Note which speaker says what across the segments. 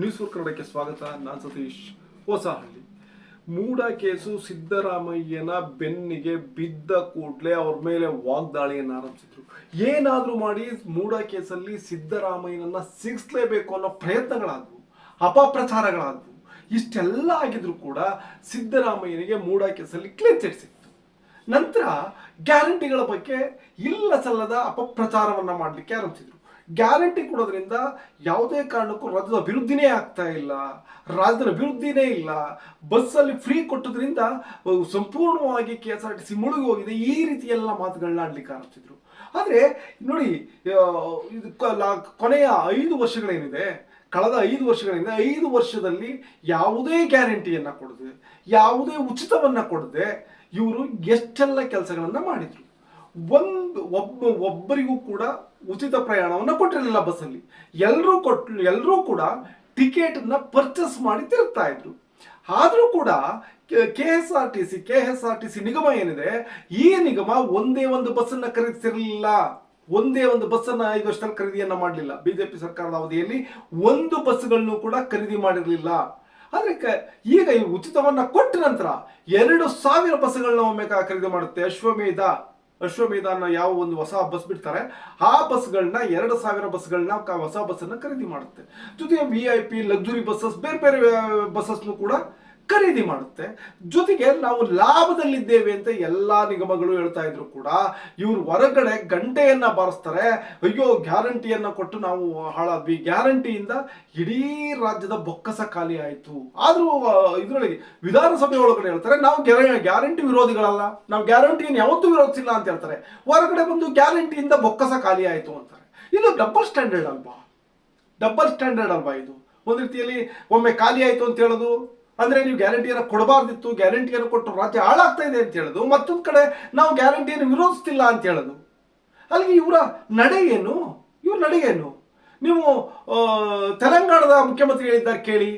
Speaker 1: News four ಕನ್ನಡಕ್ಕೆ ಸ್ವಾಗತ. ನಾನು ಸತೀಶ್. ಹೊಸಹಳ್ಳಿ. ಮೂಡ ಕೇಸು ಸಿದ್ದರಾಮಯ್ಯನ ಬೆನ್ನಿಗೆ ಬಿದ್ದ ಕೂಡಲೇ ಅವ್ರ ಮೇಲೆ ವಾಗ್ದಾಳಿಯನ್ನು ಆರಂಭಿಸಿದ್ರು. ಏನಾದರೂ ಮಾಡಿ ಮೂಡ ಕೇಸಲ್ಲಿ ಸಿದ್ದರಾಮಯ್ಯನನ್ನ ಸಿಗಿಸ್ಲೇಬೇಕು ಅನ್ನೋ ಪ್ರಯತ್ನಗಳಾದವು, ಅಪಪ್ರಚಾರಗಳಾದವು, ಇಷ್ಟೆಲ್ಲ ಆಗಿದ್ರು ಕೂಡ ಸಿದ್ದರಾಮಯ್ಯನಿಗೆ ಮೂಡ ಕೇಸಲ್ಲಿ ಕ್ಲೇಮ್ ಚಿಟ್ ನಂತರ ಗ್ಯಾರಂಟಿಗಳ ಬಗ್ಗೆ ಇಲ್ಲ ಸಲ್ಲದ ಅಪಪ್ರಚಾರವನ್ನ ಮಾಡಲಿಕ್ಕೆ ಆರಂಭಿಸಿದ್ರು. ಗ್ಯಾರಂಟಿ ಕೊಡೋದ್ರಿಂದ ಯಾವುದೇ ಕಾರಣಕ್ಕೂ ರಾಜ್ಯದ ಅಭಿವೃದ್ಧಿನೇ ಆಗ್ತಾ ಇಲ್ಲ, ರಾಜ್ಯದ ಅಭಿವೃದ್ಧಿನೇ ಇಲ್ಲ. ಬಸ್ಸಲ್ಲಿ ಫ್ರೀ ಕೊಟ್ಟದ್ರಿಂದ ಸಂಪೂರ್ಣವಾಗಿ K S R T C ಮುಳುಗಿ ಹೋಗಿದೆ. ಈ ರೀತಿ ಎಲ್ಲ ಮಾತುಗಳನ್ನ ಆಡ್ಲಿಕ್ಕೆ ಆರಂಭಿಸಿದ್ರು. ಆದರೆ, ನೋಡಿ ಇದು ಕೊನೆಯ ಐದು ವರ್ಷಗಳೇನಿದೆ, ಕಳೆದ ಐದು ವರ್ಷಗಳಿಂದ ಐದು ವರ್ಷದಲ್ಲಿ ಯಾವುದೇ ಗ್ಯಾರಂಟಿಯನ್ನ ಕೊಡದೆ, ಯಾವುದೇ ಉಚಿತವನ್ನ ಕೊಡದೆ ಇವರು ಎಷ್ಟೆಲ್ಲ ಕೆಲಸಗಳನ್ನ ಮಾಡಿದ್ರು. ಒಂದು ಒಬ್ಬ ಒಬ್ಬರಿಗೂ ಕೂಡ ಉಚಿತ ಪ್ರಯಾಣವನ್ನು ಕೊಟ್ಟಿರಲಿಲ್ಲ ಬಸ್ಸಲ್ಲಿ ಎಲ್ಲರೂ ಕೊಟ್ ಎಲ್ಲರೂ ಕೂಡ ಟಿಕೆಟನ್ನ ಪರ್ಚೇಸ್ ಮಾಡಿ ತಿರುಗ್ತಾ ಇದ್ರು. ಆದರೂ ಕೂಡ K S R T C K S R T C ನಿಗಮ ಏನಿದೆ, ಈ ನಿಗಮ ಒಂದೇ ಒಂದು ಬಸ್ಸನ್ನು ಖರೀದಿಸಿರಲಿಲ್ಲ. ಒಂದೇ ಒಂದು ಬಸ್ಸನ್ನು ಐದು ವರ್ಷದಲ್ಲಿ ಖರೀದಿಯನ್ನ ಮಾಡಲಿಲ್ಲ. ಬಿಜೆಪಿ ಸರ್ಕಾರದ ಅವಧಿಯಲ್ಲಿ ಒಂದು ಬಸ್ಗಳನ್ನು ಕೂಡ ಖರೀದಿ ಮಾಡಿರಲಿಲ್ಲ. ಆದರೆ ಈಗ ಈ ಉಚಿತವನ್ನ ಕೊಟ್ಟ ನಂತರ ಎರಡು ಸಾವಿರ ಬಸ್ಗಳನ್ನ ಒಮ್ಮೆ ಖರೀದಿ ಮಾಡುತ್ತೆ ಅಶ್ವಮೇಧ. ಅಶ್ವಮೇಧ ಯಾವ ಒಂದು ಹೊಸ ಬಸ್ ಬಿಡ್ತಾರೆ, ಆ ಬಸ್ಗಳನ್ನ ಎರಡು ಸಾವಿರ ಬಸ್ಗಳನ್ನ ಹೊಸ ಬಸ್ಸನ್ನು ಖರೀದಿ ಮಾಡುತ್ತೆ. ಜೊತೆಗೆ V I P luxury buses ಬೇರೆ ಬೇರೆ ಬಸ್ಸಸ್ನು ಕೂಡ ಖರೀದಿ ಮಾಡುತ್ತೆ. ಜೊತೆಗೆ ನಾವು ಲಾಭದಲ್ಲಿದ್ದೇವೆ ಅಂತ ಎಲ್ಲಾ ನಿಗಮಗಳು ಹೇಳ್ತಾ ಇದ್ರು ಕೂಡ, ಇವ್ರು ಹೊರಗಡೆ ಗಂಟೆಯನ್ನ ಬಾರಿಸ್ತಾರೆ. ಅಯ್ಯೋ, ಗ್ಯಾರಂಟಿಯನ್ನ ಕೊಟ್ಟು ನಾವು ಹಾಳಾದ್ವಿ. ಗ್ಯಾರಂಟಿಯಿಂದ ಇಡೀ ರಾಜ್ಯದ ಬೊಕ್ಕಸ ಖಾಲಿ ಆಯಿತು. ಆದರೂ ಇದ್ರೊಳಗೆ ವಿಧಾನಸಭೆ ಒಳಗಡೆ ಹೇಳ್ತಾರೆ, ನಾವು ಗ್ಯಾರಂಟಿ ವಿರೋಧಿಗಳಲ್ಲ. ನಾವು ಗ್ಯಾರಂಟಿಯನ್ನು ಯಾವತ್ತೂ ವಿರೋಧಿಸಿಲ್ಲ ಅಂತ ಹೇಳ್ತಾರೆ. ಹೊರಗಡೆ ಬಂದು ಗ್ಯಾರಂಟಿಯಿಂದ ಬೊಕ್ಕಸ ಖಾಲಿ ಆಯ್ತು ಅಂತಾರೆ. ಇದು ಡಬಲ್ ಸ್ಟ್ಯಾಂಡರ್ಡ್ ಅಲ್ವಾ? ಡಬಲ್ ಸ್ಟ್ಯಾಂಡರ್ಡ್ ಅಲ್ವಾ ಇದು? ಒಂದು ರೀತಿಯಲ್ಲಿ ಒಮ್ಮೆ ಖಾಲಿ ಆಯಿತು ಅಂತ ಹೇಳೋದು? ಅಂದ್ರೆ ನೀವು ಗ್ಯಾರಂಟಿಯನ್ನು ಕೊಡಬಾರ್ದಿತ್ತು ಗ್ಯಾರಂಟಿಯನ್ನು ಕೊಟ್ಟು ರಾಜ್ಯ ಹಾಳಾಗ್ತಾ ಇದೆ ಅಂತ ಹೇಳೋದು, ಮತ್ತೊಂದು ಕಡೆ ನಾವು ಗ್ಯಾರಂಟಿಯನ್ನು ವಿರೋಧಿಸ್ತಿಲ್ಲ ಅಂತ ಹೇಳೋದು. ಅಲ್ಲಿಗೆ ಇವರ ನಡೆ ಏನು? ಇವ್ರ ನಡೆ ಏನು? ನೀವು ತೆಲಂಗಾಣದ ಮುಖ್ಯಮಂತ್ರಿ ಹೇಳಿದ್ದಾರೆ ಕೇಳಿ.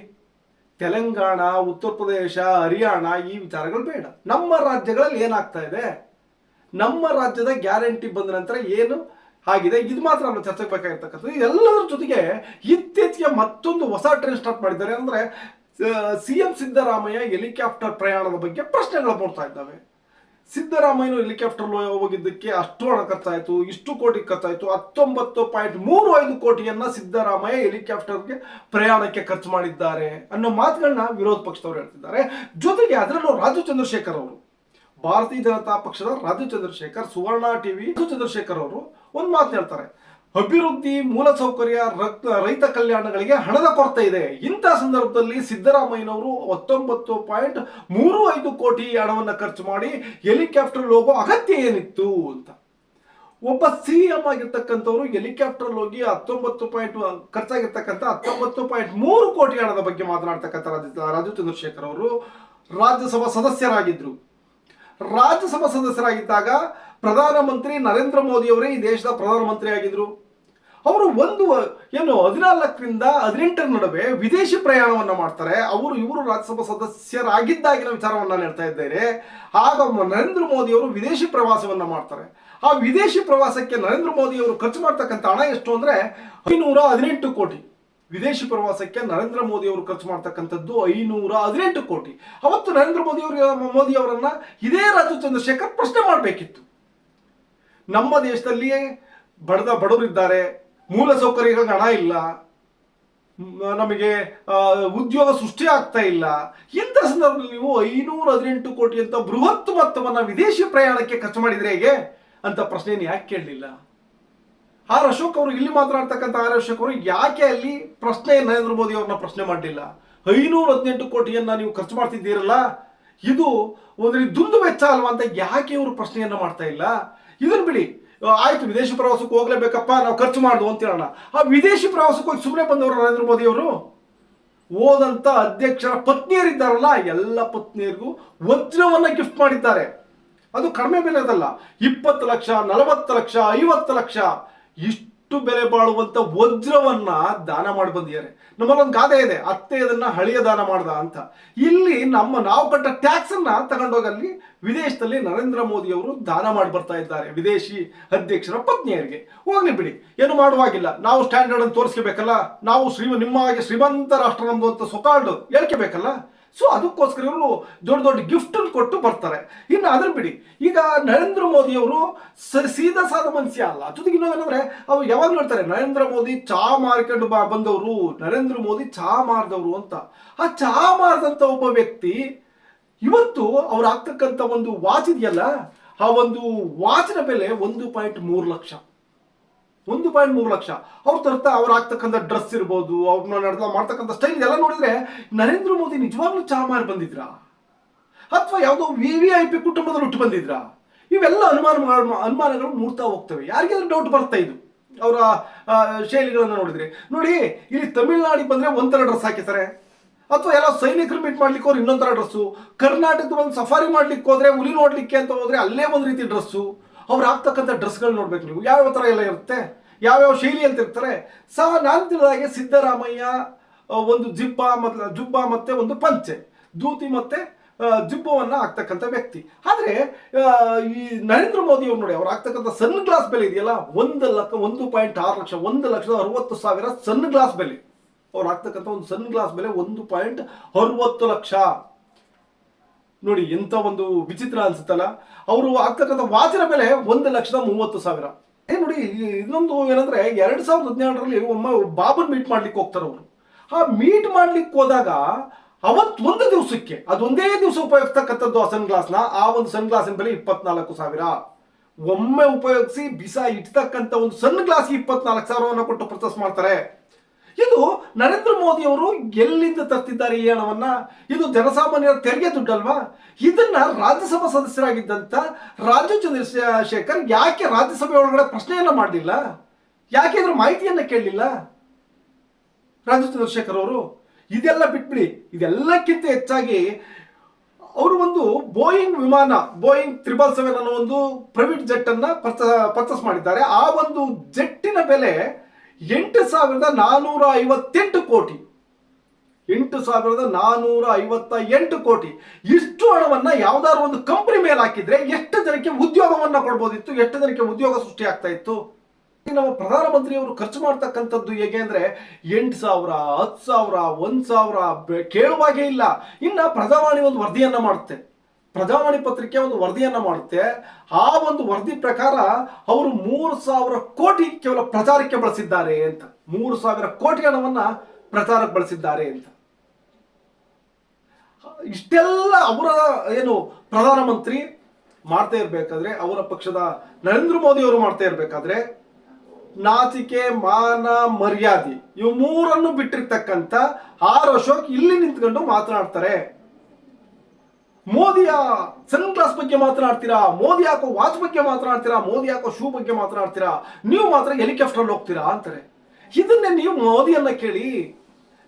Speaker 1: ತೆಲಂಗಾಣ, ಉತ್ತರ ಪ್ರದೇಶ, ಹರಿಯಾಣ ಈ ವಿಚಾರಗಳು ಬೇಡ. ನಮ್ಮ ರಾಜ್ಯಗಳಲ್ಲಿ ಏನಾಗ್ತಾ ಇದೆ? ನಮ್ಮ ರಾಜ್ಯದ ಗ್ಯಾರಂಟಿ ಬಂದ ನಂತರ ಏನು ಆಗಿದೆ? ಇದು ಮಾತ್ರ ನಾವು ಚರ್ಚೆಗೆ ಬೇಕಾಗಿರ್ತಕ್ಕಂಥದ್ದು. ಎಲ್ಲದರ ಜೊತೆಗೆ ಇತ್ತೀಚೆಗೆ ಮತ್ತೊಂದು ಹೊಸ ಟ್ರೆಂಡ್ ಸ್ಟಾರ್ಟ್ ಮಾಡಿದ್ದಾರೆ. ಅಂದ್ರೆ ಸಿ ಎಂ ಸಿದ್ದರಾಮಯ್ಯ ಹೆಲಿಕಾಪ್ಟರ್ ಪ್ರಯಾಣದ ಬಗ್ಗೆ ಪ್ರಶ್ನೆಗಳು ಮೂಡ್ತಾ ಇದ್ದಾವೆ. ಸಿದ್ದರಾಮಯ್ಯನು ಹೆಲಿಕಾಪ್ಟರ್ ಹೋಗಿದ್ದಕ್ಕೆ ಅಷ್ಟು ಹಣ ಖರ್ಚಾಯಿತು, ಇಷ್ಟು ಕೋಟಿ ಖರ್ಚಾಯಿತು, ಹತ್ತೊಂಬತ್ತು ಪಾಯಿಂಟ್ ಮೂರು ಐದು ಕೋಟಿಯನ್ನ ಸಿದ್ದರಾಮಯ್ಯ ಹೆಲಿಕಾಪ್ಟರ್ಗೆ ಪ್ರಯಾಣಕ್ಕೆ ಖರ್ಚು ಮಾಡಿದ್ದಾರೆ ಅನ್ನೋ ಮಾತುಗಳನ್ನ ವಿರೋಧ ಪಕ್ಷದವರು ಹೇಳ್ತಿದ್ದಾರೆ. ಜೊತೆಗೆ ಅದರಲ್ಲೂ ರಾಜು ಚಂದ್ರಶೇಖರ್ ಅವರು, ಭಾರತೀಯ ಜನತಾ ಪಕ್ಷದ ರಾಜು ಚಂದ್ರಶೇಖರ್, ಸುವರ್ಣ ಟಿವಿ ರಾಜು ಚಂದ್ರಶೇಖರ್ ಅವರು ಒಂದು ಮಾತು ಹೇಳ್ತಾರೆ. ಅಭಿವೃದ್ಧಿ ಮೂಲಸೌಕರ್ಯ, ರಕ್ತ, ರೈತ ಕಲ್ಯಾಣಗಳಿಗೆ ಹಣದ ಕೊರತೆ ಇದೆ. ಇಂಥ ಸಂದರ್ಭದಲ್ಲಿ ಸಿದ್ದರಾಮಯ್ಯನವರು ಹತ್ತೊಂಬತ್ತು ಪಾಯಿಂಟ್ ಮೂರು ಐದು ಕೋಟಿ ಹಣವನ್ನು ಖರ್ಚು ಮಾಡಿ ಹೆಲಿಕಾಪ್ಟರ್ ಹೋಗೋ ಅಗತ್ಯ ಏನಿತ್ತು ಅಂತ. ಒಬ್ಬ ಸಿ ಎಂ ಆಗಿರ್ತಕ್ಕಂಥವ್ರು ಹೆಲಿಕಾಪ್ಟರ್ ಹೋಗಿ ಹತ್ತೊಂಬತ್ತು ಪಾಯಿಂಟ್ ಖರ್ಚಾಗಿರ್ತಕ್ಕಂಥ ಹತ್ತೊಂಬತ್ತು ಪಾಯಿಂಟ್ ಮೂರು ಕೋಟಿ ಹಣದ ಬಗ್ಗೆ ಮಾತನಾಡ್ತಕ್ಕಂಥ ರಾಜ ರಾಜು ಚಂದ್ರಶೇಖರ್ ಅವರು ರಾಜ್ಯಸಭಾ ಸದಸ್ಯರಾಗಿದ್ರು. ರಾಜ್ಯಸಭಾ ಸದಸ್ಯರಾಗಿದ್ದಾಗ ಪ್ರಧಾನಮಂತ್ರಿ ನರೇಂದ್ರ ಮೋದಿ ಅವರೇ ಈ ದೇಶದ ಪ್ರಧಾನಮಂತ್ರಿ ಆಗಿದ್ರು. ಅವರು ಒಂದು, ಏನು, ಹದಿನಾಲ್ಕರಿಂದ ಹದಿನೆಂಟರ ನಡುವೆ ವಿದೇಶಿ ಪ್ರಯಾಣವನ್ನು ಮಾಡ್ತಾರೆ. ಅವರು ಇವರು ರಾಜ್ಯಸಭಾ ಸದಸ್ಯರಾಗಿದ್ದಾಗಿನ ವಿಚಾರವನ್ನು ನಾನು ಹೇಳ್ತಾ ಇದ್ದೇನೆ. ಆಗ ನರೇಂದ್ರ ಮೋದಿ ಅವರು ವಿದೇಶಿ ಪ್ರವಾಸವನ್ನು ಮಾಡ್ತಾರೆ. ಆ ವಿದೇಶಿ ಪ್ರವಾಸಕ್ಕೆ ನರೇಂದ್ರ ಮೋದಿ ಅವರು ಖರ್ಚು ಮಾಡ್ತಕ್ಕಂಥ ಹಣ ಎಷ್ಟು ಅಂದರೆ ಐನೂರ ಹದಿನೆಂಟು ಕೋಟಿ. ವಿದೇಶಿ ಪ್ರವಾಸಕ್ಕೆ ನರೇಂದ್ರ ಮೋದಿ ಅವರು ಖರ್ಚು ಮಾಡ್ತಕ್ಕಂಥದ್ದು ಐನೂರ ಹದಿನೆಂಟು ಕೋಟಿ. ಅವತ್ತು ನರೇಂದ್ರ ಮೋದಿ ಅವರು ಮೋದಿ ಅವರನ್ನ ಇದೇ ರಾಜು ಚಂದ್ರಶೇಖರ್ ಪ್ರಶ್ನೆ ಮಾಡಬೇಕಿತ್ತು. ನಮ್ಮ ದೇಶದಲ್ಲಿಯೇ ಬಡದ ಬಡವರಿದ್ದಾರೆ, ಮೂಲ ಸೌಕರ್ಯಗಳಿಗೆ ಹಣ ಇಲ್ಲ ನಮಗೆ ಉದ್ಯೋಗ ಸೃಷ್ಟಿ ಆಗ್ತಾ ಇಲ್ಲ. ಇಂಥ ಸಂದರ್ಭದಲ್ಲಿ ನೀವು ಐನೂರ ಹದಿನೆಂಟು ಕೋಟಿ ಅಂತ ಬೃಹತ್ ಮೊತ್ತವನ್ನು ವಿದೇಶಿ ಪ್ರಯಾಣಕ್ಕೆ ಖರ್ಚು ಮಾಡಿದ್ರೆ ಹೇಗೆ? ಅಂತ ಪ್ರಶ್ನೆಯನ್ನು ಯಾಕೆ ಕೇಳಲಿಲ್ಲ? ಆರ್ ಅಶೋಕ್ ಅವರು ಇಲ್ಲಿ ಮಾತನಾಡ್ತಕ್ಕಂಥ ಆರ್ ಅಶೋಕ್ ಅವರು ಯಾಕೆ ಅಲ್ಲಿ ಪ್ರಶ್ನೆ ನರೇಂದ್ರ ಮೋದಿ ಅವ್ರನ್ನ ಪ್ರಶ್ನೆ ಮಾಡಲಿಲ್ಲ? ಐನೂರ ಹದಿನೆಂಟು ಕೋಟಿಯನ್ನ ನೀವು ಖರ್ಚು ಮಾಡ್ತಿದ್ದೀರಲ್ಲ, ಇದು ಒಂದು ದುಂದು ವೆಚ್ಚ ಅಲ್ವಾ ಅಂತ ಯಾಕೆ ಇವರು ಪ್ರಶ್ನೆಯನ್ನ ಮಾಡ್ತಾ ಇಲ್ಲ? ಇದನ್ನ ಬಿಡಿ. ಆಯ್ತು, ವಿದೇಶಿ ಪ್ರವಾಸಕ್ಕೆ ಹೋಗ್ಲೇಬೇಕಪ್ಪ, ನಾವು ಖರ್ಚು ಮಾಡುದು ಅಂತ ಹೇಳೋಣ. ಆ, ವಿದೇಶಿ ಪ್ರವಾಸಕ್ಕೆ ಹೋಗಿ ಸುಮ್ಮನೆ ಬಂದವರು ನರೇಂದ್ರ ಮೋದಿ ಅವರು? ಓದಂತ ಅಧ್ಯಕ್ಷರ ಪತ್ನಿಯರಿದ್ದಾರಲ್ಲ, ಎಲ್ಲ ಪತ್ನಿಯರಿಗೂ ವಜ್ರವನ್ನ ಗಿಫ್ಟ್ ಮಾಡಿದ್ದಾರೆ. ಅದು ಕಡಿಮೆ ಬೆಲೆದಲ್ಲ ಇಪ್ಪತ್ತು ಲಕ್ಷ, ನಲವತ್ತು ಲಕ್ಷ, ಐವತ್ತು ಲಕ್ಷ, ಇಷ್ಟು ಅಷ್ಟು ಬೆಲೆ ಬಾಳುವಂತ ವಜ್ರವನ್ನ ದಾನ ಮಾಡಿ ಬಂದಿದ್ದಾರೆ. ನಮ್ಮಲ್ಲೊಂದು ಗಾದೆ ಇದೆ, ಅತ್ತೆ ಅದನ್ನ ಹಳೆಯ ದಾನ ಮಾಡ್ದ ಅಂತ. ಇಲ್ಲಿ ನಮ್ಮ ನಾವು ಕಟ್ಟ ಟ್ಯಾಕ್ಸ್ ಅನ್ನ ತಗೊಂಡೋಗಲ್ಲಿ ವಿದೇಶದಲ್ಲಿ ನರೇಂದ್ರ ಮೋದಿ ಅವರು ದಾನ ಮಾಡಿ ಬರ್ತಾ ಇದ್ದಾರೆ, ವಿದೇಶಿ ಅಧ್ಯಕ್ಷರ ಪತ್ನಿಯರಿಗೆ. ಹೋಗ್ಲಿ ಬಿಡಿ, ಏನು ಮಾಡುವಾಗಿಲ್ಲ. ನಾವು ಸ್ಟ್ಯಾಂಡರ್ಡ್ ಅನ್ನು ತೋರಿಸ್ಕೋಬೇಕಲ್ಲ ನಾವು ಶ್ರೀ ನಿಮ್ಮ ಹಾಗೆ ಶ್ರೀಮಂತ ರಾಷ್ಟ್ರ ನಮ್ದು ಅಂತ ಸೊಕಾಲ್ಡ್ ಸೊ ಅದಕ್ಕೋಸ್ಕರ ಇವರು ದೊಡ್ಡ ದೊಡ್ಡ ಗಿಫ್ಟ್ ಕೊಟ್ಟು ಬರ್ತಾರೆ. ಇನ್ನು ಅದ್ರ ಬಿಡಿ. ಈಗ ನರೇಂದ್ರ ಮೋದಿ ಅವರು ಸ- ಸೀದಾ ಸಾದ ಮನುಷ್ಯ ಅಲ್ಲ. ಜೊತೆಗೆ ಇನ್ನೊಂದೇನಂದ್ರೆ ಅವ್ರು ಯಾವಾಗ ನೋಡ್ತಾರೆ ನರೇಂದ್ರ ಮೋದಿ ಚಾ ಮಾರ್ಕೊಂಡು ಬ ಬಂದವರು, ನರೇಂದ್ರ ಮೋದಿ ಚಾ ಮಾರ್ದವರು ಅಂತ. ಆ ಚಾ ಮಾರ್ದಂತ ಒಬ್ಬ ವ್ಯಕ್ತಿ ಇವತ್ತು ಅವ್ರು ಆಗ್ತಕ್ಕಂಥ ಒಂದು ವಾಚ್ ಇದೆಯಲ್ಲ, ಆ ಒಂದು ವಾಚಿನ ಬೆಲೆ ಒಂದು ಪಾಯಿಂಟ್ ಮೂರು ಲಕ್ಷ. ಒಂದು ಪಾಯಿಂಟ್ ಮೂರು ಲಕ್ಷ. ಅವ್ರು ತರ್ತಾ ಅವ್ರು ಹಾಕ್ತಕ್ಕಂಥ ಡ್ರೆಸ್ ಇರ್ಬೋದು ಅವ್ರನ್ನ ನಡೆದ ಮಾಡ್ತಕ್ಕಂಥ ಸ್ಟೈಲ್ ಎಲ್ಲ ನೋಡಿದ್ರೆ ನರೇಂದ್ರ ಮೋದಿ ನಿಜವಾಗ್ಲೂ ಚಾ ಮಾರಿ ಬಂದಿದ್ರಾ? ಅಥವಾ ಯಾವುದೋ ವಿ ವಿ ಐ ಪಿ ಕುಟುಂಬದಲ್ಲಿ ಹುಟ್ಟು ಬಂದಿದ್ರಾ? ಇವೆಲ್ಲ ಅನುಮಾನ ಅನುಮಾನಗಳು ಮೂಡ್ತಾ ಹೋಗ್ತವೆ. ಯಾರಿಗಾದ್ರೂ ಡೌಟ್ ಬರ್ತಾ ಇದು? ಅವರ ಶೈಲಿಗಳನ್ನು ನೋಡಿದ್ರೆ. ನೋಡಿ, ಇಲ್ಲಿ ತಮಿಳ್ನಾಡಿಗೆ ಬಂದ್ರೆ ಒಂಥರ ಡ್ರೆಸ್ ಹಾಕಿದ್ದಾರೆ ಅಥವಾ ಎಲ್ಲ ಸೈನಿಕರು ಮೀಟ್ ಮಾಡ್ಲಿಕ್ಕೆ ಹೋದ್ರೆ ಇನ್ನೊಂಥರ ಡ್ರೆಸ್ಸು ಕರ್ನಾಟಕದ ಒಂದು ಸಫಾರಿ ಮಾಡ್ಲಿಕ್ಕೆ ಹೋದ್ರೆ, ಹುಲಿ ನೋಡ್ಲಿಕ್ಕೆ ಅಂತ ಹೋದ್ರೆ ಅಲ್ಲೇ ಒಂದು ರೀತಿ ಡ್ರೆಸ್ಸು ಅವ್ರು ಹಾಕ್ತಕ್ಕಂಥ ಡ್ರೆಸ್ಗಳು ನೋಡ್ಬೇಕು ನೀವು. ಯಾವ್ಯಾವ ಥರ ಎಲ್ಲ ಇರುತ್ತೆ? ಯಾವ್ಯಾವ ಶೈಲಿ ಅಂತ ಇರ್ತಾರೆ? ಸಹ ನಾನು ತಿಳಿದಾಗೆ ಸಿದ್ದರಾಮಯ್ಯ ಒಂದು ಜಿಬ್ಬ ಮತ್ತು ಜುಬ್ಬ ಮತ್ತು ಒಂದು ಪಂಚೆ. ದೂತಿ ಮತ್ತು ಜುಬ್ಬವನ್ನು ಹಾಕ್ತಕ್ಕಂಥ ವ್ಯಕ್ತಿ. ಆದರೆ ಈ ನರೇಂದ್ರ ಮೋದಿ ಅವ್ರು ನೋಡಿ, ಅವ್ರು ಹಾಕ್ತಕ್ಕಂಥ ಸನ್ ಗ್ಲಾಸ್ ಬೆಲೆ ಇದೆಯಲ್ಲ? ಒಂದು ಲಕ್ಷ, ಒಂದು ಪಾಯಿಂಟ್ ಆರು ಲಕ್ಷ, ಒಂದು ಲಕ್ಷದ ಅರವತ್ತು ಸಾವಿರ ಸನ್ ಗ್ಲಾಸ್ ಬೆಲೆ. ಅವ್ರು ಹಾಕ್ತಕ್ಕಂಥ ಒಂದು ಸನ್ ಗ್ಲಾಸ್ ಬೆಲೆ ಒಂದು ಪಾಯಿಂಟ್ ಅರವತ್ತು ಲಕ್ಷ. ನೋಡಿ ಎಂತ ಒಂದು ವಿಚಿತ್ರ ಅನ್ಸುತ್ತಲ್ಲ? ಅವರು ಆಗ್ತಕ್ಕಂಥ ವಾಚನ ಬೆಲೆ ಒಂದು ಲಕ್ಷದ ಮೂವತ್ತು ಸಾವಿರ. ಏ ನೋಡಿ, ಇನ್ನೊಂದು ಏನಂದ್ರೆ, ಎರಡ್ ಸಾವಿರದ ಹದಿನೇಳರಲ್ಲಿ ಒಮ್ಮೆ ಬಾಬನ್ ಮೀಟ್ ಮಾಡ್ಲಿಕ್ಕೆ ಹೋಗ್ತಾರೆ ಅವರು. ಆ ಮೀಟ್ ಮಾಡ್ಲಿಕ್ಕೆ ಹೋದಾಗ ಅವತ್ ಒಂದು ದಿವಸಕ್ಕೆ, ಅದೊಂದೇ ದಿವಸ ಉಪಯೋಗಿಸ್ತಕ್ಕಂಥದ್ದು ಆ ಸನ್ ಗ್ಲಾಸ್ನ ಆ ಒಂದು ಸನ್ ಗ್ಲಾಸಿನ ಬೆಲೆ ಇಪ್ಪತ್ನಾಲ್ಕು ಸಾವಿರ. ಒಮ್ಮೆ ಉಪಯೋಗಿಸಿ ಬಿಸ ಇಡ್ತಕ್ಕಂಥ ಒಂದು ಸನ್ ಗ್ಲಾಸ್ ಇಪ್ಪತ್ನಾಲ್ಕು ಸಾವಿರವನ್ನು ಕೊಟ್ಟು ಪರ್ಚೇಸ್ ಮಾಡ್ತಾರೆ. ಇದು ನರೇಂದ್ರ ಮೋದಿ ಅವರು ಎಲ್ಲಿಂದ ತರ್ತಿದ್ದಾರೆ ಈ ಹಣವನ್ನ? ಇದು ಜನಸಾಮಾನ್ಯರ ತೆರಿಗೆ ದುಡ್ಡಲ್ವಾ? ಇದನ್ನ ರಾಜ್ಯಸಭಾ ಸದಸ್ಯರಾಗಿದ್ದಂತ ರಾಜು ಚಂದ್ರಶೇಖರ್ ಯಾಕೆ ರಾಜ್ಯಸಭೆ ಒಳಗಡೆ ಪ್ರಶ್ನೆಯನ್ನ ಮಾಡಲಿಲ್ಲ? ಯಾಕೆ ಇದ್ರ ಮಾಹಿತಿಯನ್ನ ಕೇಳಲಿಲ್ಲ? ರಾಜು ಚಂದ್ರಶೇಖರ್ ಅವರು, ಇದೆಲ್ಲ ಬಿಟ್ಬಿಡಿ. ಇದೆಲ್ಲಕ್ಕಿಂತ ಹೆಚ್ಚಾಗಿ ಅವರು ಒಂದು ಬೋಯಿಂಗ್ ವಿಮಾನ, ಬೋಯಿಂಗ್ ತ್ರಿಬಲ್ ಸೆವೆನ್ ಅನ್ನೋ ಒಂದು ಪ್ರೈವೇಟ್ ಜೆಟ್ ಅನ್ನ ಪರ್ಚೇಸ್ ಮಾಡಿದ್ದಾರೆ. ಆ ಒಂದು ಜೆಟ್ಟಿನ ಬೆಲೆ ಎಂಟು ಸಾವಿರದ ನಾನೂರ ಐವತ್ತೆಂಟು ಕೋಟಿ. ಎಂಟು ಸಾವಿರದ ನಾನೂರ ಐವತ್ತ ಎಂಟು ಕೋಟಿ. ಇಷ್ಟು ಹಣವನ್ನ ಯಾವ್ದಾದ್ರು ಒಂದು ಕಂಪನಿ ಮೇಲೆ ಹಾಕಿದ್ರೆ ಎಷ್ಟು ಜನಕ್ಕೆ ಉದ್ಯೋಗವನ್ನು ಕೊಡ್ಬೋದಿತ್ತು, ಎಷ್ಟು ಜನಕ್ಕೆ ಉದ್ಯೋಗ ಸೃಷ್ಟಿ ಆಗ್ತಾ ಇತ್ತು? ನಮ್ಮ ಪ್ರಧಾನಮಂತ್ರಿಯವರು ಖರ್ಚು ಮಾಡ್ತಕ್ಕಂಥದ್ದು ಹೇಗೆ ಅಂದ್ರೆ, ಎಂಟು ಸಾವಿರ, ಹತ್ತು ಸಾವಿರ, ಒಂದ್ ಸಾವಿರ ಕೇಳುವಾಗೇ ಇಲ್ಲ. ಇನ್ನ ಪ್ರಜಾವಾಣಿ ಒಂದು ವರದಿಯನ್ನ ಮಾಡುತ್ತೆ. ಪ್ರಜಾವಾಣಿ ಪತ್ರಿಕೆ ಒಂದು ವರದಿಯನ್ನ ಮಾಡುತ್ತೆ. ಆ ಒಂದು ವರದಿ ಪ್ರಕಾರ ಅವರು ಮೂರು ಸಾವಿರ ಕೋಟಿ ಕೇವಲ ಪ್ರಚಾರಕ್ಕೆ ಬಳಸಿದ್ದಾರೆ ಅಂತ. ಮೂರು ಸಾವಿರ ಕೋಟಿ ಹಣವನ್ನ ಪ್ರಚಾರಕ್ಕೆ ಬಳಸಿದ್ದಾರೆ ಅಂತ. ಇಷ್ಟೆಲ್ಲ ಅವರ ಏನು ಪ್ರಧಾನಮಂತ್ರಿ ಮಾಡ್ತಾ ಇರಬೇಕಾದ್ರೆ, ಅವರ ಪಕ್ಷದ ನರೇಂದ್ರ ಮೋದಿ ಅವರು ಮಾಡ್ತಾ ಇರಬೇಕಾದ್ರೆ, ನಾಚಿಕೆ, ಮಾನ, ಮರ್ಯಾದೆ ಇವು ಮೂರನ್ನು ಬಿಟ್ಟಿರ್ತಕ್ಕಂಥ ಆರ್ ಅಶೋಕ್ ಇಲ್ಲಿ ನಿಂತ್ಕೊಂಡು ಮಾತನಾಡ್ತಾರೆ. ಮೋದಿಯ ಸನ್ ಕ್ಲಾಸ್ ಬಗ್ಗೆ ಮಾತನಾಡ್ತೀರಾ? ಮೋದಿ ಹಾಕೋ ವಾಚ್ ಬಗ್ಗೆ ಮಾತನಾಡ್ತೀರಾ? ಮೋದಿ ಹಾಕೋ ಶೂ ಬಗ್ಗೆ ಮಾತನಾಡ್ತೀರಾ? ನೀವು ಮಾತ್ರ ಹೆಲಿಕಾಪ್ಟರ್ ಹೋಗ್ತೀರಾ ಅಂತಾರೆ. ಇದನ್ನೇ ನೀವು ಮೋದಿಯನ್ನ ಕೇಳಿ,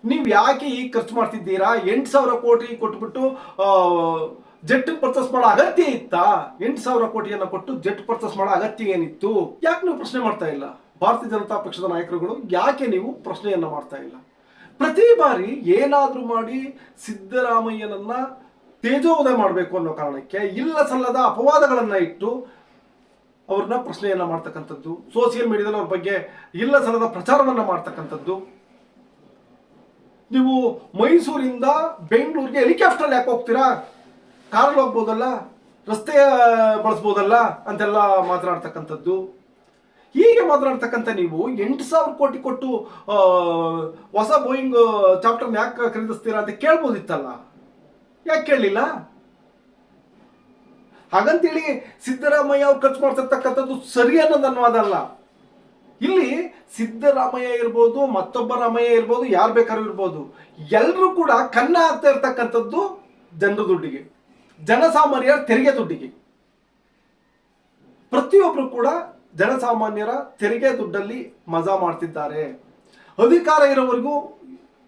Speaker 1: ನೀವು ಯಾಕೆ ಈಗ ಖರ್ಚು ಮಾಡ್ತಿದ್ದೀರಾ? ಎಂಟು ಸಾವಿರ ಕೋಟಿ ಕೊಟ್ಬಿಟ್ಟು ಜೆಟ್ ಪರ್ಚೇಸ್ ಮಾಡೋ ಅಗತ್ಯ ಇತ್ತಾ? ಎಂಟು ಸಾವಿರ ಕೋಟಿಯನ್ನ ಕೊಟ್ಟು ಜೆಟ್ ಪರ್ಚೇಸ್ ಮಾಡೋ ಅಗತ್ಯ ಏನಿತ್ತು? ಯಾಕೆ ನೀವು ಪ್ರಶ್ನೆ ಮಾಡ್ತಾ ಇಲ್ಲ? ಭಾರತೀಯ ಜನತಾ ಪಕ್ಷದ ನಾಯಕರುಗಳು ಯಾಕೆ ನೀವು ಪ್ರಶ್ನೆಯನ್ನ ಮಾಡ್ತಾ ಇಲ್ಲ? ಪ್ರತಿ ಬಾರಿ ಏನಾದರೂ ಮಾಡಿ ಸಿದ್ದರಾಮಯ್ಯನನ್ನ ತೇಜೋವಧೆ ಮಾಡಬೇಕು ಅನ್ನೋ ಕಾರಣಕ್ಕೆ ಇಲ್ಲ ಸಲ್ಲದ ಅಪವಾದಗಳನ್ನು ಇಟ್ಟು ಅವ್ರನ್ನ ಪ್ರಶ್ನೆಯನ್ನ ಮಾಡ್ತಕ್ಕಂಥದ್ದು ಸೋಷಿಯಲ್ ಮೀಡಿಯಾದಲ್ಲಿ ಅವ್ರ ಬಗ್ಗೆ ಇಲ್ಲ ಸಲ್ಲದ ಪ್ರಚಾರವನ್ನ ಮಾಡ್ತಕ್ಕಂಥದ್ದು. ನೀವು ಮೈಸೂರಿಂದ ಬೆಂಗಳೂರಿಗೆ ಹೆಲಿಕಾಪ್ಟರ್ ಯಾಕೆ ಹೋಗ್ತೀರಾ? ಕಾರಲ್ಲಿ ಹೋಗ್ಬೋದಲ್ಲ? ರಸ್ತೆ ಬಳಸ್ಬೋದಲ್ಲ? ಅಂತೆಲ್ಲ ಮಾತನಾಡ್ತಕ್ಕಂಥದ್ದು. ಹೀಗೆ ಮಾತನಾಡ್ತಕ್ಕಂಥ ನೀವು ಎಂಟು ಸಾವಿರ ಕೋಟಿ ಕೊಟ್ಟು ಹೊಸ ಬೋಯಿಂಗ್ ಚಾಪ್ಟರ್ನ ಯಾಕೆ ಖರೀದಿಸ್ತೀರಾ ಅಂತ ಕೇಳ್ಬೋದಿತ್ತಲ್ಲ? ಯಾಕೆ ಕೇಳಲಿಲ್ಲ? ಹಾಗಂತೇಳಿ ಸಿದ್ದರಾಮಯ್ಯ ಅವ್ರು ಖರ್ಚು ಮಾಡ್ತಿರ್ತಕ್ಕಂಥದ್ದು ಸರಿ ಅನ್ನೋದು ಅನ್ನೋದಲ್ಲ. ಇಲ್ಲಿ ಸಿದ್ದರಾಮಯ್ಯ ಇರ್ಬೋದು, ಮತ್ತೊಬ್ಬ ರಾಮಯ್ಯ ಇರ್ಬೋದು, ಯಾರು ಬೇಕಾದ್ರೂ ಇರ್ಬೋದು ಎಲ್ಲರೂ ಕೂಡ ಕನ್ನ ಆಗ್ತಾ ಇರ್ತಕ್ಕಂಥದ್ದು ಜನರ ದುಡ್ಡಿಗೆ, ಜನಸಾಮಾನ್ಯರ ತೆರಿಗೆ ದುಡ್ಡಿಗೆ. ಪ್ರತಿಯೊಬ್ಬರು ಕೂಡ ಜನಸಾಮಾನ್ಯರ ತೆರಿಗೆ ದುಡ್ಡಲ್ಲಿ ಮಜಾ ಮಾಡ್ತಿದ್ದಾರೆ. ಅಧಿಕಾರ ಇರೋವರೆಗೂ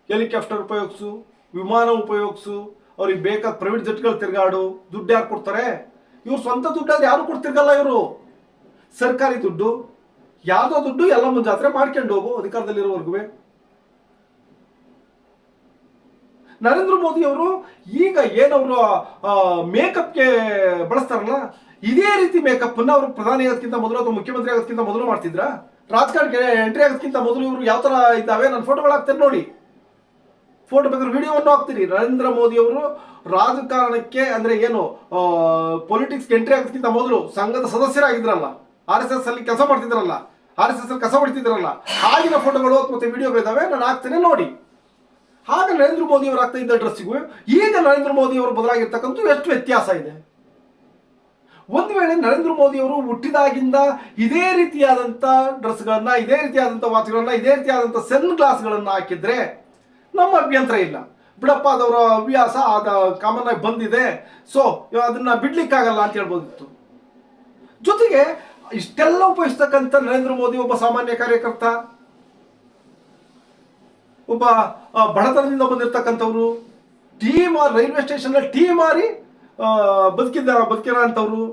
Speaker 1: ಹೆಲಿಕಾಪ್ಟರ್ ಉಪಯೋಗಿಸು, ವಿಮಾನ ಉಪಯೋಗಿಸು ಅವ್ರಿಗೆ ಬೇಕಾದ ಪ್ರೈವೇಟ್ ಜಟ್ಗಳು ತಿರ್ಗಾಡು, ದುಡ್ಡು ಯಾರು ಕೊಡ್ತಾರೆ? ಇವ್ರು ಸ್ವಂತ ದುಡ್ಡಾದ್ರೆ ಯಾರು ಕೊಡ್ತಿರ್ಗಲ್ಲ ಇವರು. ಸರ್ಕಾರಿ ದುಡ್ಡು ಯಾವುದೋ ದುಡ್ಡು ಎಲ್ಲ ಮುಂದೆ ಜಾತ್ರೆ ಮಾಡ್ಕೊಂಡು ಹೋಗು ಅಧಿಕಾರದಲ್ಲಿರೋವರೆಗೂ ನರೇಂದ್ರ ಮೋದಿ ಅವರು ಈಗ ಏನವರು ಮೇಕಪ್ಗೆ ಬಳಸ್ತಾರಲ್ಲ, ಇದೇ ರೀತಿ ಮೇಕಪ್ ಅನ್ನ ಅವರು ಪ್ರಧಾನಿ ಆಗೋದಕ್ಕಿಂತ ಮೊದಲು ಅಥವಾ ಮುಖ್ಯಮಂತ್ರಿ ಆಗೋದಕ್ಕಿಂತ ಮೊದಲು ಮಾಡ್ತಿದ್ರ? ರಾಜಕಾರಣಕ್ಕೆ ಎಂಟ್ರಿ ಆಗೋದಕ್ಕಿಂತ ಮೊದಲು ಇವರು ಯಾವ ತರ ಇದ್ದಾವೆ ನನ್ನ ಫೋಟೋಗಳು ಹಾಕ್ತಾರೆ ನೋಡಿ. ಫೋಟೋ ಬೇಕಾದ್ರೆ ವಿಡಿಯೋವನ್ನು ಹಾಕ್ತೀರಿ. ನರೇಂದ್ರ ಮೋದಿ ಅವರು ರಾಜಕಾರಣಕ್ಕೆ ಅಂದ್ರೆ ಏನು ಪೊಲಿಟಿಕ್ಸ್ ಎಂಟ್ರಿ ಆಗೋದಕ್ಕಿಂತ ಮೊದಲು ಸಂಘದ ಸದಸ್ಯರಾಗಿದ್ರಲ್ಲ. ಆರ್ ಎಸ್ ಎಸ್ ಅಲ್ಲಿ ಕೆಲಸ ಮಾಡ್ತಿದ್ರಲ್ಲ. ಆರ್ ಎಸ್ ಎಸ್ ಅಲ್ಲಿ ಕಸ ಹೊಡಿತಿದ್ರಲ್ಲ. ಆಗಿನ ಫೋಟೋಗಳು ಮತ್ತೆ ವಿಡಿಯೋಗಳಿದಾವೆ ನಾನು ಹಾಕ್ತೇನೆ ನೋಡಿ. ಆಗ ನರೇಂದ್ರ ಮೋದಿ ಅವರು ಆಗ್ತಾ ಇದ್ದ ಡ್ರೆಸ್ಸಿಗೂ ಈಗ ನರೇಂದ್ರ ಮೋದಿ ಅವರು ಬದಲಾಗಿರ್ತಕ್ಕಂಥ ಎಷ್ಟು ವ್ಯತ್ಯಾಸ ಇದೆ. ಒಂದು ವೇಳೆ ನರೇಂದ್ರ ಮೋದಿ ಅವರು ಹುಟ್ಟಿದಾಗಿಂದ ಇದೇ ರೀತಿಯಾದಂಥ ಡ್ರೆಸ್ಗಳನ್ನ ಇದೇ ರೀತಿಯಾದಂಥ ವಾಚ್ಗಳನ್ನ ಇದೇ ರೀತಿಯಾದಂಥ ಸನ್ ಗ್ಲಾಸ್ಗಳನ್ನ ಹಾಕಿದ್ರೆ ನಮ್ಮ ಅಭ್ಯಂತರ ಇಲ್ಲ. ಬಿಡಪ್ಪ, ಅದವರ ಹವ್ಯಾಸ ಅದ ಕಾಮನ್ ಆಗಿ ಬಂದಿದೆ. ಸೊ ಅದನ್ನ ಬಿಡ್ಲಿಕ್ಕಾಗಲ್ಲ ಅಂತ ಹೇಳ್ಬೋದಿತ್ತು. ಜೊತೆಗೆ ಇಷ್ಟೆಲ್ಲ ಉಪಯೋಗಿಸ್ತಕ್ಕಂಥ ನರೇಂದ್ರ ಮೋದಿ ಒಬ್ಬ ಸಾಮಾನ್ಯ ಕಾರ್ಯಕರ್ತ, ಒಬ್ಬ ಬಡತನದಿಂದ ಬಂದಿರತಕ್ಕಂಥವ್ರು ಟೀ ಮಾರಿ ರೈಲ್ವೆ ಸ್ಟೇಷನ್ ಟೀ ಮಾರಿ ಬದುಕಿದ್ದ, ಬದುಕಿರ ಅಂತವ್ರು.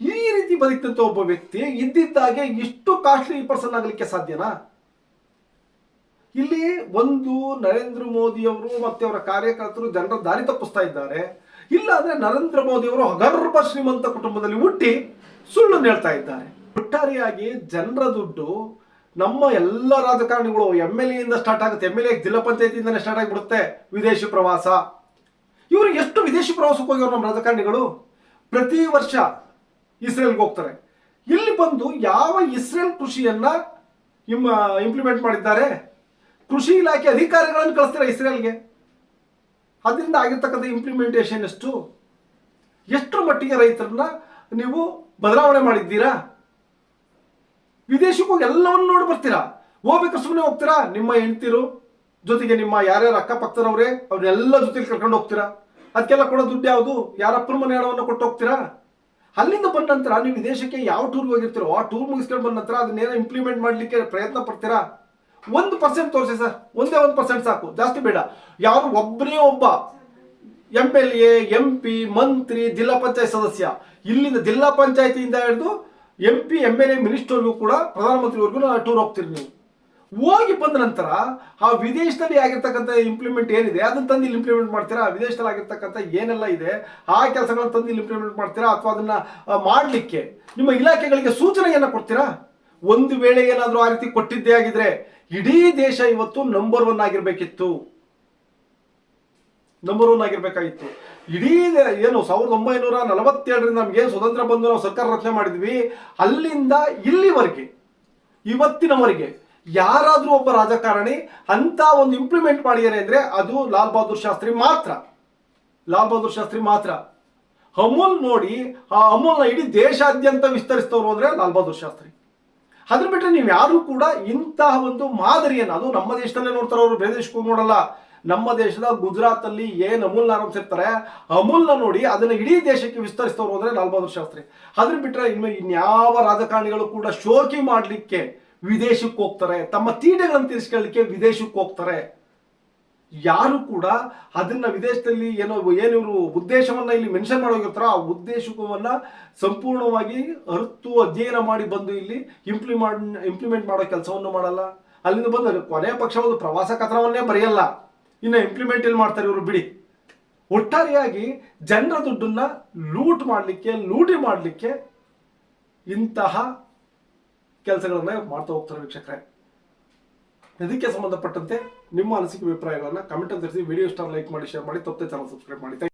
Speaker 1: ಈ ರೀತಿ ಬದುಕಿದಂತ ಒಬ್ಬ ವ್ಯಕ್ತಿ ಇದ್ದಿದ್ದಾಗೆ ಇಷ್ಟು ಕಾಸ್ಟ್ಲಿ ಪರ್ಸನ್ ಆಗಲಿಕ್ಕೆ ಸಾಧ್ಯನಾ? ಇಲ್ಲಿ ಒಂದು ನರೇಂದ್ರ ಮೋದಿ ಅವರು ಮತ್ತೆ ಅವರ ಕಾರ್ಯಕರ್ತರು ಜನರ ದಾರಿ ತಪ್ಪಿಸ್ತಾ ಇದ್ದಾರೆ. ಇಲ್ಲ ಅಂದ್ರೆ ನರೇಂದ್ರ ಮೋದಿ ಅವರು ಅಗರ್ಭ ಶ್ರೀಮಂತ ಕುಟುಂಬದಲ್ಲಿ ಹುಟ್ಟಿ ಸುಳ್ಳು ಹೇಳ್ತಾ ಇದ್ದಾರೆ. ಒಟ್ಟಾರೆಯಾಗಿ ಜನರ ದುಡ್ಡು ನಮ್ಮ ಎಲ್ಲ ರಾಜಕಾರಣಿಗಳು ಎಂ ಎಲ್ ಎಂದ ಸ್ಟಾರ್ಟ್ ಆಗುತ್ತೆ. ಎಂ ಎಲ್ ಎ ಜಿಲ್ಲಾ ಪಂಚಾಯತಿಯಿಂದಲೇ ಸ್ಟಾರ್ಟ್ ಆಗಿಬಿಡುತ್ತೆ ವಿದೇಶಿ ಪ್ರವಾಸ. ಇವರು ಎಷ್ಟು ವಿದೇಶಿ ಪ್ರವಾಸಕ್ಕೆ ಹೋಗಿ ನಮ್ಮ ರಾಜಕಾರಣಿಗಳು? ಪ್ರತಿ ವರ್ಷ ಇಸ್ರೇಲ್ಗೆ ಹೋಗ್ತಾರೆ. ಇಲ್ಲಿ ಬಂದು ಯಾವ ಇಸ್ರೇಲ್ ಕೃಷಿಯನ್ನ ಇಂಪ್ಲಿಮೆಂಟ್ ಮಾಡಿದ್ದಾರೆ? ಕೃಷಿ ಇಲಾಖೆ ಅಧಿಕಾರಿಗಳನ್ನು ಕಳಿಸ್ತೀರಾ ಇಸ್ರೇಲ್ಗೆ? ಅದರಿಂದ ಆಗಿರ್ತಕ್ಕಂಥ ಇಂಪ್ಲಿಮೆಂಟೇಷನ್ ಎಷ್ಟು? ಎಷ್ಟರ ಮಟ್ಟಿಗೆ ರೈತರನ್ನ ನೀವು ಬದಲಾವಣೆ ಮಾಡಿದ್ದೀರಾ? ವಿದೇಶಕ್ಕೆ ಎಲ್ಲವನ್ನು ನೋಡಿ ಬರ್ತೀರಾ? ಹೋಗ್ಬೇಕು ಸುಮ್ಮನೆ ಹೋಗ್ತೀರಾ? ನಿಮ್ಮ ಹೆಂಡ್ತಿರು, ಜೊತೆಗೆ ನಿಮ್ಮ ಯಾರ್ಯಾರು ಅಕ್ಕಪಕ್ಕದವ್ರೆ ಅವ್ರನ್ನೆಲ್ಲ ಜೊತೆಲಿ ಕರ್ಕೊಂಡು ಹೋಗ್ತೀರಾ? ಅದಕ್ಕೆಲ್ಲ ಕೊಡೋ ದುಡ್ಡು ಯಾವುದು? ಯಾರ ಅಪ್ಪನ ಮನೆ ಹಣವನ್ನು ಕೊಟ್ಟು ಹೋಗ್ತೀರಾ? ಅಲ್ಲಿಂದ ಬಂದ ನಂತರ ನೀವು ವಿದೇಶಕ್ಕೆ ಯಾವ ಟೂರ್ಗೆ ಹೋಗಿರ್ತೀರೋ, ಆ ಟೂರ್ ಮುಗಿಸ್ಕೊಂಡು ಬಂದ ನಂತರ ಅದನ್ನೇನೋ ಇಂಪ್ಲಿಮೆಂಟ್ ಮಾಡಲಿಕ್ಕೆ ಪ್ರಯತ್ನ ಪಡ್ತೀರಾ? ಒಂದು ಪರ್ಸೆಂಟ್ ತೋರಿಸಿ ಸರ್. ಒಂದೇ ಒಂದು ಪರ್ಸೆಂಟ್ ಸಾಕು. ಜಾಸ್ತಿ ಬೇಡ. ಯಾರು ಒಬ್ಬನೇ ಒಬ್ಬ M L A M P ಮಂತ್ರಿ, ಜಿಲ್ಲಾ ಪಂಚಾಯತ್ ಸದಸ್ಯ, ಇಲ್ಲಿಂದ ಜಿಲ್ಲಾ ಪಂಚಾಯತಿಯಿಂದ ಹಿಡಿದು M P M L A ಮಿನಿಸ್ಟರ್ಗೂ ಕೂಡ ಪ್ರಧಾನಮಂತ್ರಿವರೆಗೂ ಟೂರ್ ಹೋಗ್ತೀರಿ ನೀವು. ಹೋಗಿ ಬಂದ ನಂತರ ಆ ವಿದೇಶದಲ್ಲಿ ಆಗಿರ್ತಕ್ಕಂಥ ಇಂಪ್ಲಿಮೆಂಟ್ ಏನಿದೆ, ಅದನ್ನು ತಂದು ಇಲ್ಲಿ ಇಂಪ್ಲಿಮೆಂಟ್ ಮಾಡ್ತೀರಾ? ವಿದೇಶದಲ್ಲಿ ಆಗಿರ್ತಕ್ಕಂಥ ಏನೆಲ್ಲ ಇದೆ, ಆ ಕೆಲಸಗಳನ್ನು ತಂದು ಇಲ್ಲಿ ಇಂಪ್ಲಿಮೆಂಟ್ ಮಾಡ್ತೀರಾ? ಅಥವಾ ಅದನ್ನು ಮಾಡ್ಲಿಕ್ಕೆ ನಿಮ್ಮ ಇಲಾಖೆಗಳಿಗೆ ಸೂಚನೆಯನ್ನು ಕೊಡ್ತೀರಾ? ಒಂದು ವೇಳೆ ಏನಾದರೂ ಆ ರೀತಿ ಕೊಟ್ಟಿದ್ದೇ ಆಗಿದ್ರೆ ಇಡೀ ದೇಶ ಇವತ್ತು ನಂಬರ್ ಒನ್ ಆಗಿರ್ಬೇಕಿತ್ತು. ನಂಬರ್ ಒನ್ ಆಗಿರ್ಬೇಕಾಗಿತ್ತು. ಇಡೀ ಏನು ಸಾವಿರದ ಒಂಬೈನೂರ ನಲವತ್ತೇಳರಿಂದ ನಮ್ಗೆ ಸ್ವತಂತ್ರ ಬಂದು ನಾವು ಸರ್ಕಾರ ರಚನೆ ಮಾಡಿದ್ವಿ, ಅಲ್ಲಿಂದ ಇಲ್ಲಿವರೆಗೆ, ಇವತ್ತಿನವರೆಗೆ ಯಾರಾದರೂ ಒಬ್ಬ ರಾಜಕಾರಣಿ ಅಂತ ಒಂದು ಇಂಪ್ಲಿಮೆಂಟ್ ಮಾಡಿದ್ದಾರೆ ಅಂದ್ರೆ ಅದು ಲಾಲ್ ಬಹದ್ದೂರ್ ಶಾಸ್ತ್ರಿ ಮಾತ್ರ. ಲಾಲ್ ಬಹದ್ದೂರ್ ಶಾಸ್ತ್ರಿ ಮಾತ್ರ. ಅಮೂಲ್ ನೋಡಿ, ಆ ಅಮೂಲ್ನ ಇಡೀ ದೇಶಾದ್ಯಂತ ವಿಸ್ತರಿಸ್ತವ್ರು ಅಂದ್ರೆ ಲಾಲ್ ಬಹದ್ದೂರ್ ಶಾಸ್ತ್ರಿ. ಅದ್ರ ಬಿಟ್ಟರೆ ನೀವು ಯಾರು ಕೂಡ ಇಂತಹ ಒಂದು ಮಾದರಿಯನ್ನು, ಅದು ನಮ್ಮ ದೇಶದಲ್ಲೇ ನೋಡ್ತಾರೆ ಅವರು, ಬೇರೆ ದೇಶಕ್ಕೂ ನೋಡಲ್ಲ. ನಮ್ಮ ದೇಶದ ಗುಜರಾತ್ ಅಲ್ಲಿ ಏನ್ ಅಮೂಲ್ನ ಆರಂಭಿಸಿರ್ತಾರೆ ಅಮೂಲ್ನ ನೋಡಿ ಅದನ್ನ ಇಡೀ ದೇಶಕ್ಕೆ ವಿಸ್ತರಿಸ್ತವ್ರು ಅಂದ್ರೆ ಲಾಲ್ ಬಹದ್ದೂರ್ ಶಾಸ್ತ್ರಿ. ಅದ್ರ ಬಿಟ್ರೆ ಇನ್ನು ಇನ್ಯಾವ ರಾಜಕಾರಣಿಗಳು ಕೂಡ ಶೋಕಿ ಮಾಡಲಿಕ್ಕೆ ವಿದೇಶಕ್ಕೆ ಹೋಗ್ತಾರೆ. ತಮ್ಮ ತೀಟೆಗಳನ್ನು ತೀರಿಸ್ಕೊಳ್ಳಿಕ್ಕೆ ವಿದೇಶಕ್ಕೆ ಹೋಗ್ತಾರೆ. ಯಾರು ಕೂಡ ಅದನ್ನ ವಿದೇಶದಲ್ಲಿ ಏನೋ ಏನು ಇವರು ಉದ್ದೇಶವನ್ನ ಇಲ್ಲಿ ಮೆನ್ಷನ್ ಮಾಡೋಗಿರ್ತಾರೋ ಆ ಉದ್ದೇಶವನ್ನ ಸಂಪೂರ್ಣವಾಗಿ ಅರ್ತು ಅಧ್ಯಯನ ಮಾಡಿ ಬಂದು ಇಲ್ಲಿ ಇಂಪ್ಲಿಮೆಂಟ್ ಇಂಪ್ಲಿಮೆಂಟ್ ಮಾಡೋ ಕೆಲಸವನ್ನು ಮಾಡಲ್ಲ. ಅಲ್ಲಿಂದ ಬಂದು ಕೊನೆಯ ಪಕ್ಷ ಒಂದು ಪ್ರವಾಸ ಕಥನವನ್ನೇ ಬರೆಯಲ್ಲ. ಇನ್ನು ಇಂಪ್ಲಿಮೆಂಟ್ ಇಲ್ಲಿ ಮಾಡ್ತಾರೆ ಇವರು ಬಿಡಿ. ಒಟ್ಟಾರೆಯಾಗಿ ಜನರ ದುಡ್ಡನ್ನ ಲೂಟ್ ಮಾಡಲಿಕ್ಕೆ, ಲೂಟಿ ಮಾಡಲಿಕ್ಕೆ ಇಂತಹ ಕೆಲಸಗಳನ್ನ ಮಾಡ್ತಾ ಹೋಗ್ತಾರೆ ವೀಕ್ಷಕರೇ. ಇದಕ್ಕೆ ಸಂಬಂಧಪಟ್ಟಂತೆ ನಿಮ್ಮ ಅನಿಸಿಕೆ ಅಭಿಪ್ರಾಯಗಳನ್ನ ಕಮೆಂಟ್ ತಿಳಿಸಿ. ವಿಡಿಯೋ ಸ್ಟಾರ್ ಲೈಕ್ ಮಾಡಿ ಶೇರ್ ಮಾಡಿ. ತಪ್ಪದೆ ಚಾನಲ್ ಸಬ್ಸ್ಕ್ರೈಬ್ ಮಾಡಿ.